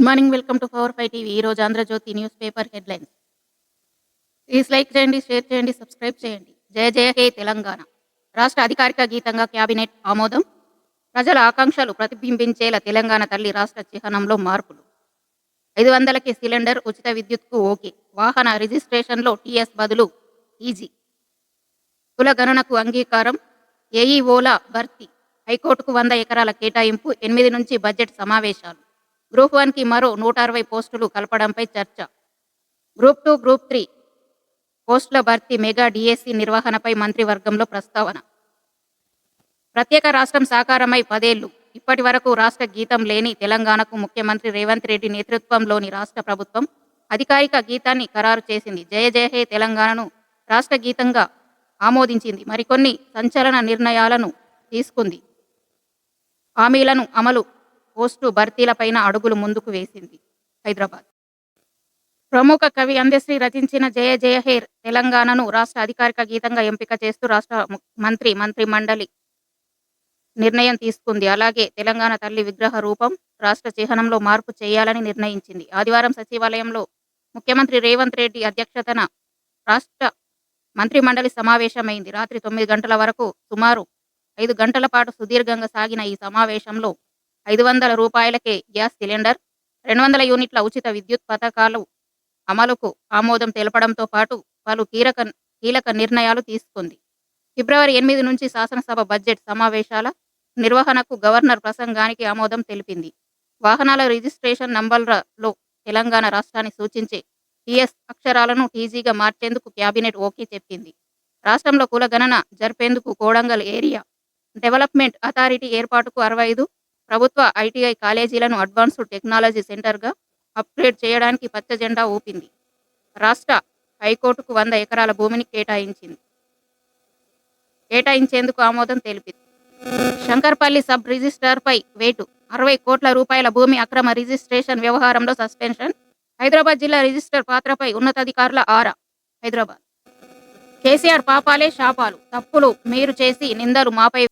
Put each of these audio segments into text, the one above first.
Good morning welcome to power five TV. ఈ రోజు Andhrajyothi news paper headlines. Please like చేయండి share చేయండి subscribe చేయండి. జయ జయ హే తెలంగాణ. రాష్ట్ర అధికారిక గీతంగా క్యాబినెట్ ఆమోదం. ప్రజల ఆకాంక్షలు ప్రతిబింబించేలా తెలంగాణ తల్లి రాష్ట్ర చిహ్నంలో మార్పులు. ఐదు వందలకి సిలిండర్ ఉచిత విద్యుత్కు ఓకే. వాహన రిజిస్ట్రేషన్లో టీఎస్ బదులు ఈజీ. కుల గణనకు అంగీకారం. ఏఈఓల భర్తీ. హైకోర్టుకు వంద ఎకరాల కేటాయింపు ఎనిమిది నుంచి బడ్జెట్ సమావేశాలు. గ్రూప్ వన్కి మరో నూట అరవై పోస్టులు కలపడంపై చర్చ. గ్రూప్ టూ గ్రూప్ త్రీ పోస్టుల భర్తీ మెగా డిఎస్సి నిర్వహణపై మంత్రివర్గంలో ప్రస్తావన. ప్రత్యేక రాష్ట్రం సాకారమై పదేళ్ళు ఇప్పటి వరకు రాష్ట్ర గీతం లేని తెలంగాణకు ముఖ్యమంత్రి రేవంత్ రెడ్డి నేతృత్వంలోని రాష్ట్ర ప్రభుత్వం అధికారిక గీతాన్ని ఖరారు చేసింది. జయ జయ హే తెలంగాణను రాష్ట్ర గీతంగా ఆమోదించింది. మరికొన్ని సంచలన నిర్ణయాలను తీసుకుంది. హామీలను అమలు పోస్టు భర్తీలపైన అడుగులు ముందుకు వేసింది హైదరాబాద్. ప్రముఖ కవి అందశ్రీ రచించిన జయ జయ హే తెలంగాణను రాష్ట్ర అధికారిక గీతంగా ఎంపిక చేస్తూ రాష్ట్ర మంత్రి మంత్రి మండలి నిర్ణయం తీసుకుంది. అలాగే తెలంగాణ తల్లి విగ్రహ రూపం రాష్ట్ర చిహ్నంలో మార్పు చేయాలని నిర్ణయించింది. ఆదివారం సచివాలయంలో ముఖ్యమంత్రి రేవంత్ రెడ్డి అధ్యక్షతన రాష్ట్ర మంత్రి మండలి సమావేశమైంది. రాత్రి తొమ్మిది గంటల వరకు సుమారు ఐదు గంటల పాటు సుదీర్ఘంగా సాగిన ఈ సమావేశంలో ఐదు వందల రూపాయలకే గ్యాస్ సిలిండర్ రెండు వందల యూనిట్ల ఉచిత విద్యుత్ పథకాలు అమలుకు ఆమోదం తెలపడంతో పాటు పలు కీలక కీలక నిర్ణయాలు తీసుకుంది. ఫిబ్రవరి ఎనిమిది నుంచి శాసనసభ బడ్జెట్ సమావేశాల నిర్వహణకు గవర్నర్ ప్రసంగానికి ఆమోదం తెలిపింది. వాహనాల రిజిస్ట్రేషన్ నంబర్లలో తెలంగాణ రాష్ట్రాన్ని సూచించే టీఎస్ అక్షరాలను టీజీగా మార్చేందుకు కేబినెట్ ఓకే చెప్పింది. రాష్ట్రంలో కులగణన జరిపేందుకు కోడంగల్ ఏరియా డెవలప్మెంట్ అథారిటీ ఏర్పాటుకు అరవై ఐదు ప్రభుత్వ ఐటీఐ కాలేజీలను అడ్వాన్స్డ్ టెక్నాలజీ సెంటర్గా అప్గ్రేడ్ చేయడానికి పచ్చ జెండా ఊపింది. రాష్ట్ర హైకోర్టుకు వంద ఎకరాల భూమిని కేటాయించింది. కేటాయించేందుకు ఆమోదం తెలిపింది. శంకర్పల్లి సబ్ రిజిస్ట్రార్పై వేటు. అరవై కోట్ల రూపాయల భూమి అక్రమ రిజిస్ట్రేషన్ వ్యవహారంలో సస్పెన్షన్. హైదరాబాద్ జిల్లా రిజిస్టర్ పాత్రపై ఉన్నతాధికారుల ఆరా. హైదరాబాద్. కేసీఆర్ పాపాలే శాపాలు. తప్పులు మీరు చేసి నిందలు మాపై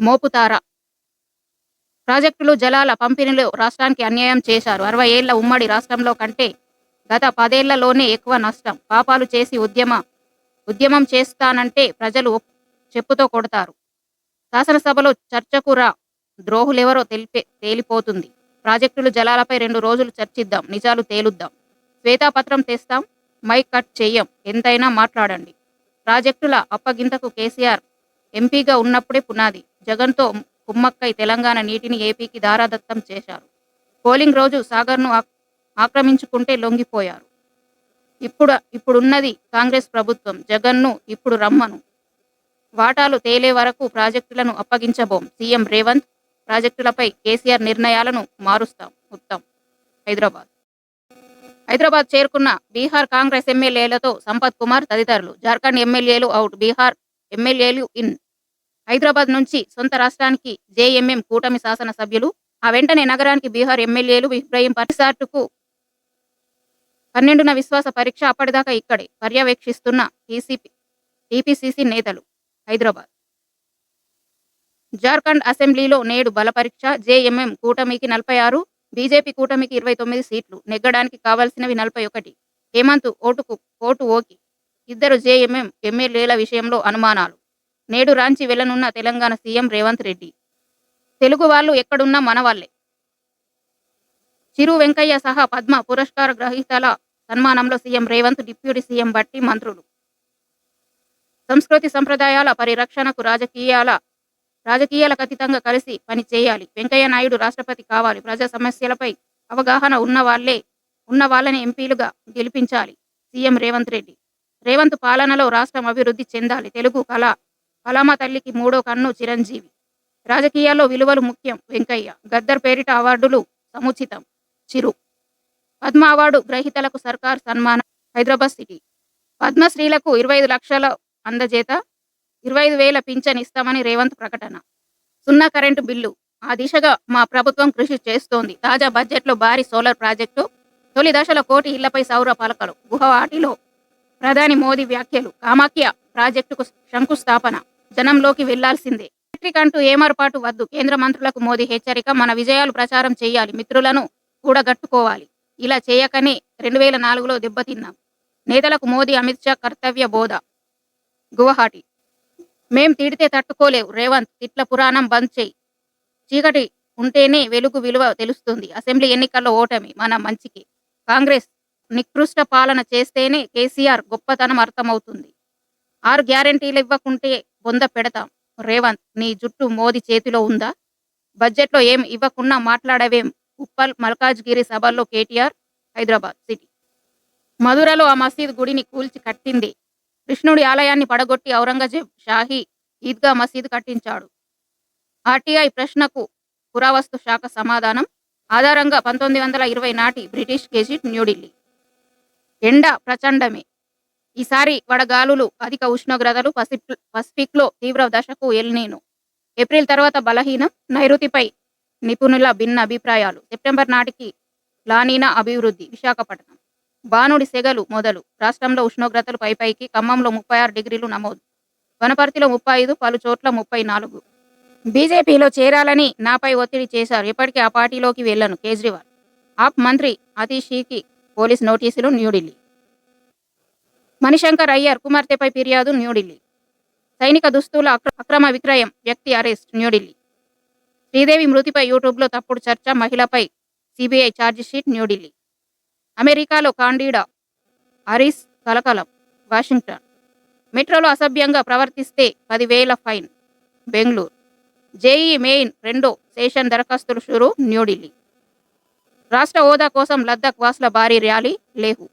మోపుతారా? ప్రాజెక్టులు జలాల పంపిణీలో రాష్ట్రానికి అన్యాయం చేశారు. అరవై ఏళ్ళ ఉమ్మడి రాష్ట్రంలో కంటే గత పదేళ్ళలోనే ఎక్కువ నష్టం. పాపాలు చేసి ఉద్యమ ఉద్యమం చేస్తానంటే ప్రజలు చెప్పుతో కొడతారు. శాసనసభలో చర్చకు రా ద్రోహులెవరో తెలిపే తేలిపోతుంది. ప్రాజెక్టులు జలాలపై రెండు రోజులు చర్చిద్దాం. నిజాలు తేలుద్దాం. శ్వేతాపత్రం తెస్తాం. మైక్ కట్ చెయ్యం ఎంతైనా మాట్లాడండి. ప్రాజెక్టుల అప్పగింతకు కేసీఆర్ ఎంపీగా ఉన్నప్పుడే పునాది. జగన్తో కుమ్మక్కై తెలంగాణ నీటిని ఏపీకి దారాదత్తం చేశారు. పోలింగ్ రోజు సాగర్ను ఆక్రమించుకుంటే లొంగిపోయారు. ఇప్పుడు ఇప్పుడున్నది కాంగ్రెస్ ప్రభుత్వం. జగన్ను ఇప్పుడు రమ్మను. వాటాలు తేలే వరకు ప్రాజెక్టులను అప్పగించబోం. సీఎం రేవంత్ ప్రాజెక్టులపై కేసీఆర్ నిర్ణయాలను మారుస్తాం. ఉత్తమ్ హైదరాబాద్. హైదరాబాద్ చేరుకున్న బీహార్ కాంగ్రెస్ ఎమ్మెల్యేలతో సంపత్ కుమార్ తదితరులు. జార్ఖండ్ ఎమ్మెల్యేలు అవుట్. బీహార్ ఎమ్మెల్యేలు ఇన్. హైదరాబాద్ నుంచి సొంత రాష్ట్రానికి జేఎంఎం కూటమి శాసన సభ్యులు ఆ వెంటనే నగరానికి బీహార్ ఎమ్మెల్యేలు ఇబ్రాహీం పరిసాటుకు పన్నెండున విశ్వాస పరీక్ష అప్పటిదాకా ఇక్కడే పర్యవేక్షిస్తున్న టీసీపీ టీపీసీసీ నేతలు హైదరాబాద్. జార్ఖండ్ అసెంబ్లీలో నేడు బల పరీక్ష జేఎంఎం కూటమికి నలభై ఆరు బీజేపీ కూటమికి ఇరవై తొమ్మిది సీట్లు నెగ్గడానికి కావాల్సినవి నలభై ఒకటి. హేమంత్ ఓటుకు ఓటు ఓకి. ఇద్దరు జేఎంఎం ఎమ్మెల్యేల విషయంలో అనుమానాలు. నేడు రాంచి వెళ్ళనున్న తెలంగాణ సీఎం రేవంత్ రెడ్డి. తెలుగు వాళ్ళు ఎక్కడున్నా మన వాళ్ళే. చిరు వెంకయ్య సహా పద్మ పురస్కార గ్రహీతల సన్మానంలో CM Revanth deputy CM Bhatti మంత్రులు. సంస్కృతి సంప్రదాయాల పరిరక్షణకు రాజకీయాల రాజకీయాలకు అతీతంగా కలిసి పని చేయాలి. వెంకయ్య నాయుడు రాష్ట్రపతి కావాలి. ప్రజా సమస్యలపై అవగాహన ఉన్న వాళ్ళే ఉన్న వాళ్ళని ఎంపీలుగా గెలిపించాలి. సీఎం రేవంత్ రెడ్డి. రేవంత్ పాలనలో రాష్ట్రం అభివృద్ధి చెందాలి. తెలుగు కళ పలామ తల్లికి మూడో కన్ను చిరంజీవి. రాజకీయాల్లో విలువలు ముఖ్యం వెంకయ్య. గద్దర్ పేరిట అవార్డులు సముచితం. చిరు. పద్మ అవార్డు గ్రహీతలకు సర్కార్ సన్మానం హైదరాబాద్ సిటీ. పద్మశ్రీలకు ఇరవై ఐదు లక్షల అందజేత ఇరవై ఐదు వేల పింఛన్ ఇస్తామని రేవంత్ ప్రకటన. సున్నా కరెంటు బిల్లు. ఆ దిశగా మా ప్రభుత్వం కృషి చేస్తోంది. తాజా బడ్జెట్లో భారీ సోలార్ ప్రాజెక్టు. తొలి దశల కోటి ఇళ్ళపై సౌర పలకలు. గుహవాటిలో ప్రధాని మోదీ వ్యాఖ్యలు. కామాఖ్య ప్రాజెక్టుకు శంకుస్థాపన. జనంలోకి వెళ్ళాల్సిందే. ఎలక్ట్రిక్ అంటూ ఏమరపాటు వద్దు. కేంద్ర మంత్రులకు మోదీ హెచ్చరిక మన విజయాలు ప్రచారం చేయాలి మిత్రులను కూడగట్టుకోవాలి. ఇలా చేయకనే రెండు వేల నాలుగులో దెబ్బతిన్నాం. నేతలకు మోదీ అమిత్ షా కర్తవ్య బోధ. గువహాటి. మేం తిడితే తట్టుకోలేవు. రేవంత్ తిట్ల పురాణం బంద్ చేయి. చీకటి ఉంటేనే వెలుగు విలువ తెలుస్తుంది. అసెంబ్లీ ఎన్నికల్లో ఓటమి మన మంచికి. కాంగ్రెస్ నికృష్ట పాలన చేస్తేనే కేసీఆర్ గొప్పతనం అర్థమవుతుంది. ఆరు గ్యారెంటీలు ఇవ్వకుంటే బొంద పెడతాం. రేవంత్ నీ జుట్టు మోదీ చేతిలో ఉందా? బడ్జెట్లో ఏం ఇవ్వకుండా మాట్లాడవేం? ఉప్పల్ మల్కాజ్గిరి సభల్లో కేటీఆర్ హైదరాబాద్ సిటీ. మధురలో ఆ మసీద్ గుడిని కూల్చి కట్టింది. కృష్ణుడి ఆలయాన్ని పడగొట్టి ఔరంగజేబ్ షాహీ ఈద్గా మసీద్ కట్టించాడు. ఆర్టీఐ ప్రశ్నకు పురావస్తు శాఖ సమాధానం ఆధారంగా పంతొమ్మిది వందల ఇరవై నాటి బ్రిటిష్ గెజిట్ న్యూఢిల్లీ. ఎండ ప్రచండమే. ఈసారి వడగాలులు అధిక ఉష్ణోగ్రతలు పసిఫిక్ పసిఫిక్లో తీవ్ర దశకు ఎల్నీను ఏప్రిల్ తర్వాత బలహీనం నైరుతిపై నిపుణుల భిన్న అభిప్రాయాలు. సెప్టెంబర్ నాటికి లానీనా అభివృద్ధి విశాఖపట్నం. బానుడి సెగలు మొదలు. రాష్ట్రంలో ఉష్ణోగ్రతలు పైపైకి ఖమ్మంలో ముప్పై ఆరు డిగ్రీలు నమోదు. వనపర్తిలో ముప్పై ఐదు పలు చోట్ల ముప్పై నాలుగు. బీజేపీలో చేరాలని నాపై ఒత్తిడి చేశారు. ఇప్పటికీ ఆ పార్టీలోకి వెళ్ళను కేజ్రీవాల్. ఆప్ మంత్రి అతీషీకి పోలీస్ నోటీసులు న్యూఢిల్లీ. మణిశంకర్ అయ్యర్ కుమార్తెపై ఫిర్యాదు న్యూఢిల్లీ. సైనిక దుస్తుల అక్రమ విక్రయం వ్యక్తి అరెస్ట్ న్యూఢిల్లీ. శ్రీదేవి మృతిపై యూట్యూబ్లో తప్పుడు చర్చ మహిళపై సిబిఐ ఛార్జిషీట్ న్యూఢిల్లీ. అమెరికాలో కాండీడా అరిస్ కలకలం వాషింగ్టన్. మెట్రోలో అసభ్యంగా ప్రవర్తిస్తే పదివేల ఫైన్ బెంగళూరు. జేఈ మెయిన్ రెండో సెషన్ దరఖాస్తులు షురు న్యూఢిల్లీ. రాష్ట్ర హోదా కోసం లద్దాఖ్ వాసుల భారీ ర్యాలీ లేహు.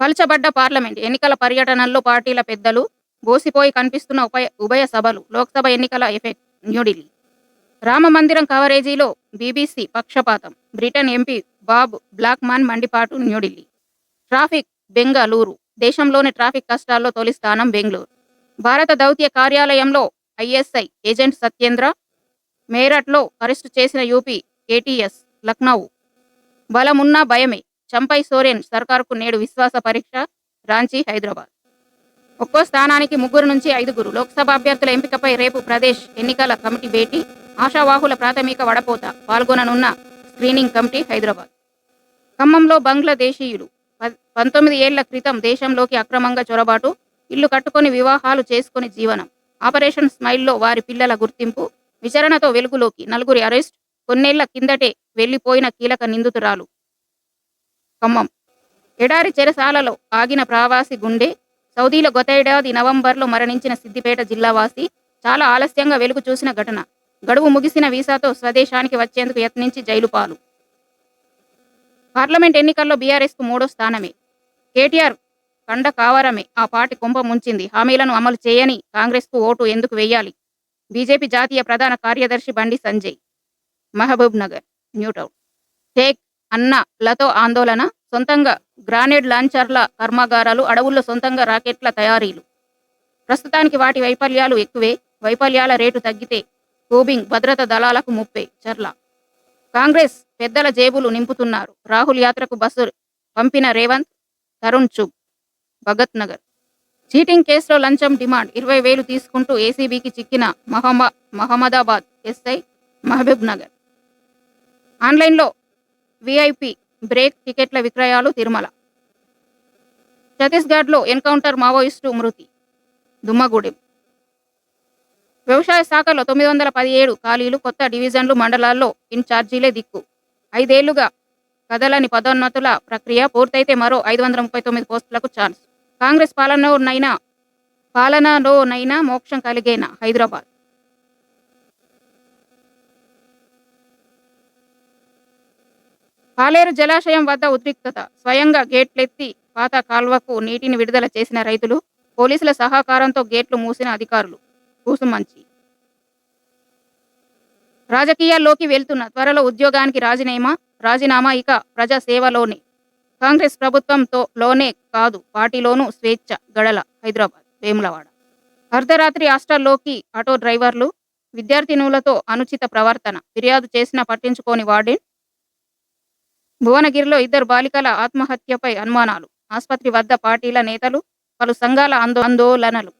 పల్చబడ్డ పార్లమెంట్ ఎన్నికల పర్యటనల్లో పార్టీల పెద్దలు బోసిపోయి కనిపిస్తున్న ఉభయ ఉభయ సభలు లోక్సభ ఎన్నికల ఎఫెక్ట్ న్యూఢిల్లీ. రామ మందిరం కవరేజీలో బీబీసీ పక్షపాతం బ్రిటన్ ఎంపీ బాబ్ బ్లాక్మాన్ మండిపాటు న్యూఢిల్లీ. ట్రాఫిక్ బెంగళూరు. దేశంలోని ట్రాఫిక్ కష్టాల్లో తొలి స్థానం బెంగళూరు. భారత దౌత్య కార్యాలయంలో ఐఎస్ఐ ఏజెంట్ సత్యేంద్ర మేరట్లో అరెస్టు చేసిన యూపీ ఏటీఎస్ లక్నౌ. బలమున్నా భయమే. చంపై సోరెన్ సర్కార్కు నేడు విశ్వాస పరీక్ష రాంచీ హైదరాబాద్. ఒక్కో స్థానానికి ముగ్గురు నుంచి ఐదుగురు. లోక్సభ అభ్యర్థుల ఎంపికపై రేపు ప్రదేశ్ ఎన్నికల కమిటీ భేటీ. ఆశావాహుల ప్రాథమిక వడపోత పాల్గొననున్న స్క్రీనింగ్ కమిటీ హైదరాబాద్. ఖమ్మంలో బంగ్లాదేశీయులు ప- పంతొమ్మిది ఏళ్ళ క్రితం దేశంలోకి అక్రమంగా చొరబాటు ఇల్లు కట్టుకొని వివాహాలు చేసుకుని జీవనం. ఆపరేషన్ స్మైల్లో వారి పిల్లల గుర్తింపు విచారణతో వెలుగులోకి నలుగురి అరెస్ట్ కొన్నేళ్ళ కిందటే వెళ్ళిపోయిన కీలక నిందితురాలు. ఖమ్మం. ఎడారి చెరసాలలో ఆగిన ప్రవాసి గుండె సౌదీలో గతేడాది నవంబర్లో మరణించిన సిద్దిపేట జిల్లావాసి చాలా ఆలస్యంగా వెలుగు చూసిన ఘటన. గడువు ముగిసిన వీసాతో స్వదేశానికి వచ్చేందుకు యత్నించి జైలు పాలు. పార్లమెంట్ ఎన్నికల్లో బీఆర్ఎస్కు మూడో స్థానమే. కేటీఆర్ కండ కావరమే. ఆ పార్టీ కుంభ ముంచింది. హామీలను అమలు చేయని కాంగ్రెస్కు ఓటు ఎందుకు వేయాలి? బీజేపీ జాతీయ ప్రధాన కార్యదర్శి Bandi Sanjay. Mahabub Nagar New Town. Take అన్నలతో ఆందోళన సొంతంగా గ్రానేడ్ లాంచర్ల కర్మాగారాలు అడవుల్లో సొంతంగా రాకెట్ల తయారీలు. ప్రస్తుతానికి వాటి వైఫల్యాలు ఎక్కువే. వైఫల్యాల రేటు తగ్గితే కూబింగ్ భద్రత దళాలకు ముప్పే చర్ల. కాంగ్రెస్ పెద్దల జేబులు నింపుతున్నారు. రాహుల్ యాత్రకు బస్సు పంపిన రేవంత్ తరుణ్ చుగ్ భగత్ నగర్. చీటింగ్ కేసులో లంచం డిమాండ్ ఇరవై వేలు తీసుకుంటూ ఏసీబీకి చిక్కిన మహమ్మా మహమ్మదాబాద్ ఎస్ఐ మహబూబ్ నగర్. ఆన్లైన్లో విఐపి బ్రేక్ టికెట్ల విక్రయాలు తిరుమల. ఛత్తీస్గఢ్లో ఎన్కౌంటర్ మావోయిస్టు మృతి దుమ్మగూడెం. వ్యవసాయ శాఖలో తొమ్మిది వందల పదిహేడు ఖాళీలు కొత్త డివిజన్లు మండలాల్లో ఇన్ఛార్జీలే దిక్కు. ఐదేళ్ళుగా కదలని పదోన్నతుల ప్రక్రియ పూర్తయితే మరో ఐదు వందల ముప్పై తొమ్మిది పోస్టులకు ఛాన్స్. కాంగ్రెస్ పాలనలోనైనా పాలనలోనైనా మోక్షం కలిగేనా హైదరాబాద్? పాలేరు జలాశయం వద్ద ఉద్రిక్తత. స్వయంగా గేట్లెత్తి పాత కాల్వకు నీటిని విడుదల చేసిన రైతులు పోలీసుల సహకారంతో గేట్లు మూసిన అధికారులు. కూసుమంచి రాజకీయాల్లోకి వెళ్తున్న త్వరలో ఉద్యోగానికి రాజీనామా రాజీనామా ఇక ప్రజా సేవలోనే. కాంగ్రెస్ ప్రభుత్వంతో లోనే కాదు పార్టీలోనూ స్వేచ్ఛ గడల హైదరాబాద్ వేములవాడ. అర్ధరాత్రి హాస్టల్లోకి ఆటో డ్రైవర్లు విద్యార్థినులతో అనుచిత ప్రవర్తన ఫిర్యాదు చేసినా పట్టించుకోని వార్డెన్ భువనగిరిలో ఇద్దరు బాలికల ఆత్మహత్యపై అనుమానాలు. ఆసుపత్రి వద్ద పార్టీల నేతలు పలు సంఘాల ఆందో ఆందోళనలు.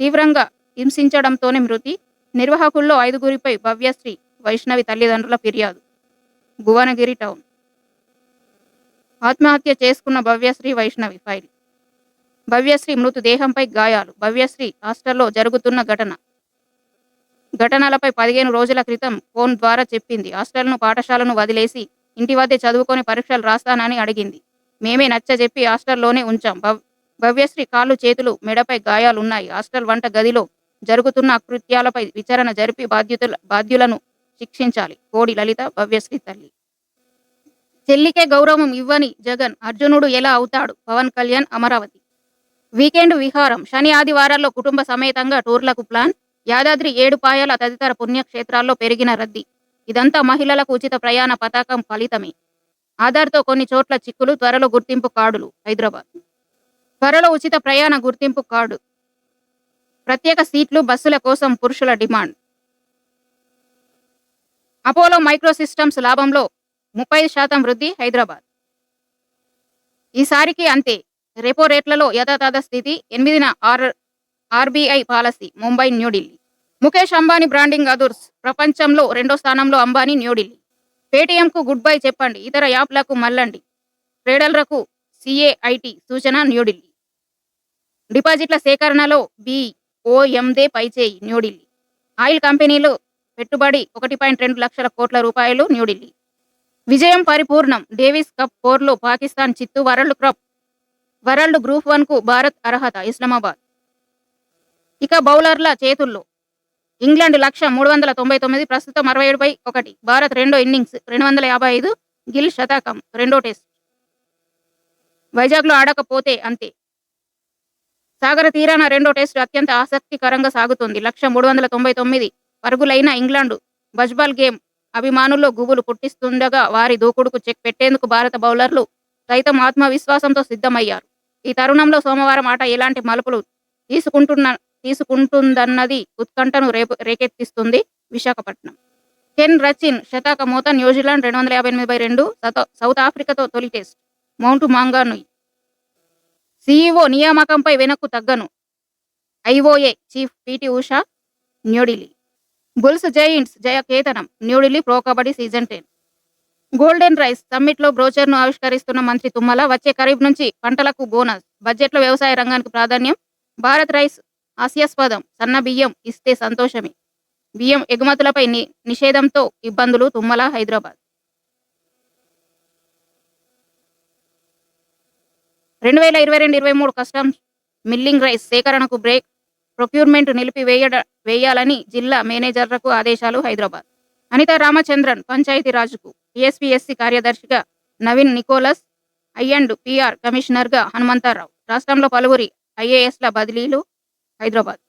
తీవ్రంగా హింసించడంతోనే మృతి. నిర్వాహకుల్లో ఐదుగురిపై భవ్యశ్రీ వైష్ణవి తల్లిదండ్రుల ఫిర్యాదు. భువనగిరి టౌన్. ఆత్మహత్య చేసుకున్న భవ్యశ్రీ వైష్ణవి ఫైల్. భవ్యశ్రీ మృతదేహంపై గాయాలు. భవ్యశ్రీ హాస్టల్లో జరుగుతున్న ఘటన. ఘటనలపై పదిహేను రోజుల క్రితం ఫోన్ ద్వారా చెప్పింది. హాస్టల్ను పాఠశాలను వదిలేసి ఇంటి వద్దే చదువుకొని పరీక్షలు రాస్తానని అడిగింది. మేమే నచ్చజెప్పి హాస్టల్లోనే ఉంచాం. భవ్యశ్రీ కాళ్ళు చేతులు మెడపై గాయాలున్నాయి. హాస్టల్ వంట గదిలో జరుగుతున్న అకృత్యాలపై విచారణ జరిపి బాధ్యతల బాధ్యులను శిక్షించాలి. కోడి లలిత భవ్యశ్రీ తల్లి. చెల్లికే గౌరవం ఇవ్వని జగన్ అర్జునుడు ఎలా అవుతాడు? పవన్ కళ్యాణ్ అమరావతి. వీకెండ్ విహారం. శని ఆదివారాల్లో కుటుంబ సమేతంగా టూర్లకు ప్లాన్. యాదాద్రి ఏడుపాయల తదితర పుణ్యక్షేత్రాల్లో పెరిగిన రద్దీ. ఇదంతా మహిళలకు ఉచిత ప్రయాణ పథకం ఫలితమే. ఆధార్తో కొన్ని చోట్ల చిక్కులు త్వరలో గుర్తింపు కార్డులు హైదరాబాద్. త్వరలో ఉచిత ప్రయాణ గుర్తింపు కార్డు. ప్రత్యేక సీట్లు బస్సుల కోసం పురుషుల డిమాండ్. అపోలో మైక్రోసిస్టమ్స్ లాభంలో ముప్పై శాతం వృద్ధి హైదరాబాద్. ఈసారికి అంతే. రెపో రేట్లలో యథాతథ స్థితి ఎనిమిదిన R RBI policy Mumbai New Delhi Mukesh Ambani branding అదుర్స్. ప్రపంచంలో రెండో స్థానంలో అంబానీ న్యూఢిల్లీ. పేటీఎంకు గుడ్ బై చెప్పండి. ఇతర యాప్లకు మల్లండి ట్రేడర్లకు సిఏఐటి సూచన న్యూఢిల్లీ. డిపాజిట్ల సేకరణలో బిఓఎందే పైచేయి న్యూఢిల్లీ. ఆయిల్ కంపెనీలు పెట్టుబడి ఒకటి పాయింట్ రెండు లక్షల కోట్ల రూపాయలు న్యూఢిల్లీ. విజయం పరిపూర్ణం. డేవిస్ కప్ పోర్లో పాకిస్తాన్ చిత్తు వరల్డ్ కప్ వరల్డ్ గ్రూప్ వన్కు భారత్ అర్హత ఇస్లామాబాద్. ఇక బౌలర్ల చేతుల్లో. ఇంగ్లాండ్ లక్ష మూడు వందల తొంభై తొమ్మిది ప్రస్తుతం అరవై ఏడు ఒకటి. భారత్ రెండో ఇన్నింగ్స్ రెండు వందల యాభై ఐదు గిల్ శతకం రెండో టెస్ట్. వైజాగ్లో ఆడకపోతే అంతే. సాగర తీరాన రెండో టెస్ట్ అత్యంత ఆసక్తికరంగా సాగుతుంది. లక్ష మూడు వందల తొంభై తొమ్మిది పరుగులైన ఇంగ్లాండ్ బజ్బాల్ గేమ్ అభిమానుల్లో గుబులు పుట్టిస్తుండగా వారి దూకుడుకు చెక్ పెట్టేందుకు భారత బౌలర్లు సైతం ఆత్మవిశ్వాసంతో సిద్ధమయ్యారు. ఈ తరుణంలో సోమవారం ఆట ఎలాంటి మలుపులు తీసుకుంటున్న తీసుకుంటుందన్నది ఉత్కంఠను రేపు రేకెత్తిస్తుంది విశాఖపట్నం. కెన్ రచిన్ శతక మూత న్యూజిలాండ్ రెండు వందల యాభై ఎనిమిది బై రెండు సౌత్- సౌత్ ఆఫ్రికాతో తొలి టెస్ట్ మౌంట్ మాంగానుయ్. సీఈఓ నియామకంపై వెనక్కు తగ్గను. IOA chief PT Usha New Delhi. Bulls giants జయ కేతనం New Delhi pro kabaddi season ten. Golden rice సమ్మిట్లో బ్రోచర్ను బ్రోచర్ను ఆవిష్కరిస్తున్న మంత్రి తుమ్మల వచ్చే ఖరీఫ్ నుంచి పంటలకు బోనస్ బడ్జెట్లో వ్యవసాయ రంగానికి ప్రాధాన్యం. భారత్ రైస్ హాస్యాస్పదం సన్న బియ్యం ఇస్తే సంతోషమే. బియ్యం ఎగుమతులపై ని నిషేధంతో ఇబ్బందులు తుమ్మల హైదరాబాద్. రెండు వేల ఇరవై రెండు ఇరవై మూడు కస్టమ్స్ మిల్లింగ్ రైస్ సేకరణకు బ్రేక్ ప్రొక్యూర్మెంట్ నిలిపివేయడ వేయాలని జిల్లా మేనేజర్లకు ఆదేశాలు హైదరాబాద్. అనిత రామచంద్రన్ పంచాయతీరాజుకు టీఎస్పీఎస్సీ కార్యదర్శిగా Naveen Nicholas I and PR కమిషనర్గా హనుమంతరావు. రాష్ట్రంలో పలువురి ఐఏఎస్ల బదిలీలు హైదరాబాద్.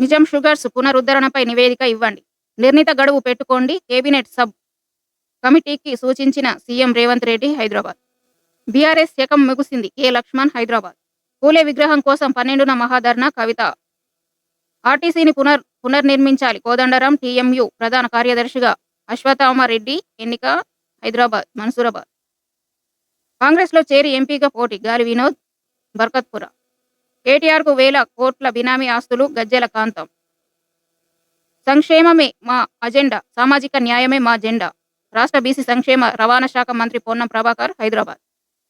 నిజం షుగర్స్ పునరుద్ధరణపై నివేదిక ఇవ్వండి. నిర్ణీత గడువు పెట్టుకోండి. కేబినెట్ సబ్ కమిటీకి సూచించిన సీఎం రేవంత్ రెడ్డి హైదరాబాద్. బీఆర్ఎస్ శకం ముగిసింది. కె లక్ష్మణ్ హైదరాబాద్. పూలే విగ్రహం కోసం పన్నెండున మహాధర్ణ కవిత. ఆర్టీసీని పునర్ పునర్నిర్మించాలి. కోదండరాం టీఎంయు ప్రధాన కార్యదర్శిగా అశ్వత్థామారెడ్డి ఎన్నిక హైదరాబాద్ మన్సూరాబాద్. కాంగ్రెస్లో చేరి ఎంపీగా పోటీ. గాలి వినోద్ బర్కత్పుర. కేటీఆర్కు వేల కోట్ల బినామీ ఆస్తులు గజ్జెల కాంతం. సంక్షేమమే మా అజెండా సామాజిక న్యాయమే మా జెండా. రాష్ట్ర బీసీ సంక్షేమ రవాణా శాఖ మంత్రి పొన్నం ప్రభాకర్ హైదరాబాద్.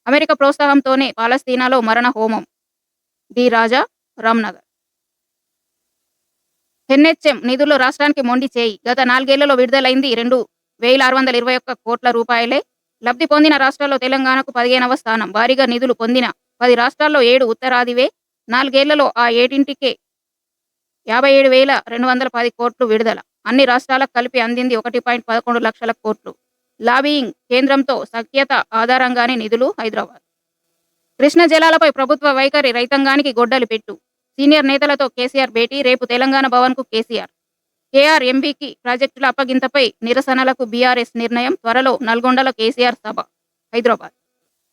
అమెరికా ప్రోత్సాహంతోనే పాలస్తీనాలో మరణ హోమం. The Raja Ramnagar. ఎన్హెచ్ఎం నిధుల్లో రాష్ట్రానికి మొండి చేయి. గత నాలుగేళ్ళలో విడుదలైంది రెండు వేల ఆరు వందల ఇరవై ఒక్క కోట్ల రూపాయలే. లబ్ధి పొందిన రాష్ట్రాల్లో తెలంగాణకు పదిహేనవ స్థానం. భారీగా నిధులు పొందిన పది రాష్ట్రాల్లో ఏడు ఉత్తరాదివే. నాలుగేళ్ళలో ఆ ఏడింటికే యాభై ఏడు వేల రెండు వందల పది కోట్లు విడుదల. అన్ని రాష్ట్రాలకు కలిపి అందింది ఒకటి పాయింట్ పదకొండు లక్షల కోట్లు. లాబియింగ్ కేంద్రంతో సఖ్యత ఆధారంగానే నిధులు హైదరాబాద్. కృష్ణ జలాలపై ప్రభుత్వ వైఖరి రైతాంగానికి గొడ్డలి పెట్టు. సీనియర్ నేతలతో కేసీఆర్ భేటీ రేపు తెలంగాణ భవన్కు కేసీఆర్. కేఆర్ ఎంబీకి ప్రాజెక్టుల అప్పగింతపై నిరసనలకు బీఆర్ఎస్ నిర్ణయం త్వరలో నల్గొండలో కేసీఆర్ సభ హైదరాబాద్.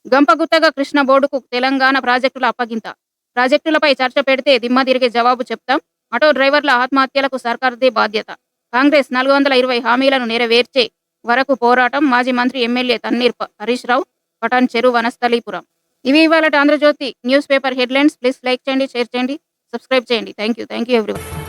గంపగుత్తగా కృష్ణ బోర్డుకు తెలంగాణ ప్రాజెక్టుల అప్పగింత. ప్రాజెక్టులపై చర్చ పెడితే దిమ్మ తిరిగే జవాబు చెప్తాం. ఆటో డ్రైవర్ల ఆత్మహత్యలకు సర్కార్దే బాధ్యత. కాంగ్రెస్ నాలుగు వందల ఇరవై హామీలను నెరవేర్చే వరకు పోరాటం మాజీ మంత్రి ఎమ్మెల్యే తన్నీర్ హరీష్ రావు పటాన్ చెరు వనస్థలీపురం. ఇవి ఇవాళ Andhrajyothi news paper headlines. Please like చేయండి షేర్ చేయండి సబ్స్క్రైబ్ చేయండి. Thank you thank you everyone.